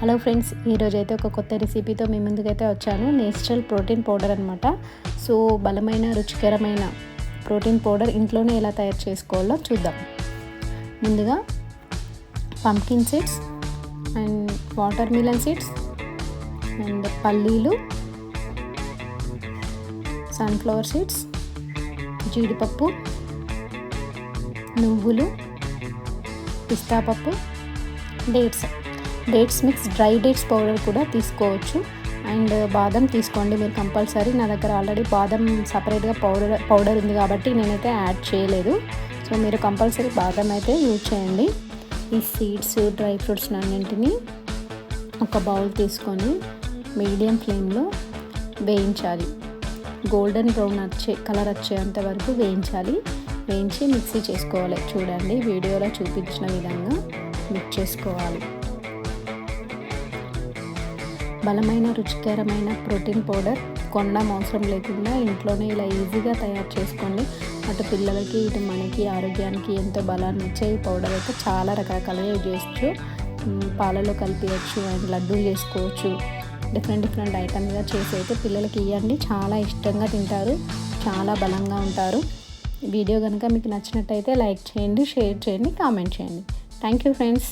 Hello friends ఈరోజు అయితే ఒక కొత్త రెసిపీతో మీ ముందుకైతే వచ్చాను. నేచురల్ ప్రోటీన్ పౌడర్ అనమాట సో బలమైన రుచికరమైన ప్రోటీన్ పౌడర్ ఇంట్లోనే ఎలా తయారు చేసుకోవాలో చూద్దాం. ముందుగా pumpkin seeds and watermelon seeds and పల్లీలు సన్ఫ్లవర్ సీడ్స్ జీడిపప్పు నువ్వులు పిస్తా పప్పు dates dates mix dry dates powder కూడా తీసుకోవచ్చు. అండ్ బాదం తీసుకోండి మీరు కంపల్సరీ. నా దగ్గర ఆల్రెడీ బాదం సపరేట్గా పౌడర్ పౌడర్ ఉంది కాబట్టి నేనైతే యాడ్ చేయలేదు. సో మీరు కంపల్సరీ బాదం అయితే యూజ్ చేయండి. ఈ సీడ్స్ డ్రై ఫ్రూట్స్ అన్నింటినీ ఒక బౌల్ తీసుకొని మీడియం ఫ్లేమ్లో వేయించాలి. గోల్డెన్ బ్రౌన్ వచ్చే కలర్ వచ్చేంత వరకు వేయించాలి. వేయించి మిక్సీ చేసుకోవాలి. చూడండి వీడియోలో చూపించిన విధంగా మిక్స్ చేసుకోవాలి. బలమైన రుచికరమైన ప్రోటీన్ పౌడర్ కొనడం అవసరం లేకుండా ఇంట్లోనే ఇలా ఈజీగా తయారు చేసుకోండి. అటు పిల్లలకి ఇటు మనకి ఆరోగ్యానికి ఎంతో బలాన్ని ఇచ్చే ఈ పౌడర్ అయితే చాలా రకరకాలుగా యూజ్ చేయొచ్చు. పాలలో కలిపియచ్చు అండ్ లడ్డూలు చేసుకోవచ్చు. డిఫరెంట్ డిఫరెంట్ ఐటమ్గా చేసి అయితే పిల్లలకి ఇవ్వండి. చాలా ఇష్టంగా తింటారు చాలా బలంగా ఉంటారు. వీడియో కనుక మీకు నచ్చినట్టయితే లైక్ చేయండి షేర్ చేయండి కామెంట్ చేయండి. Thank you friends.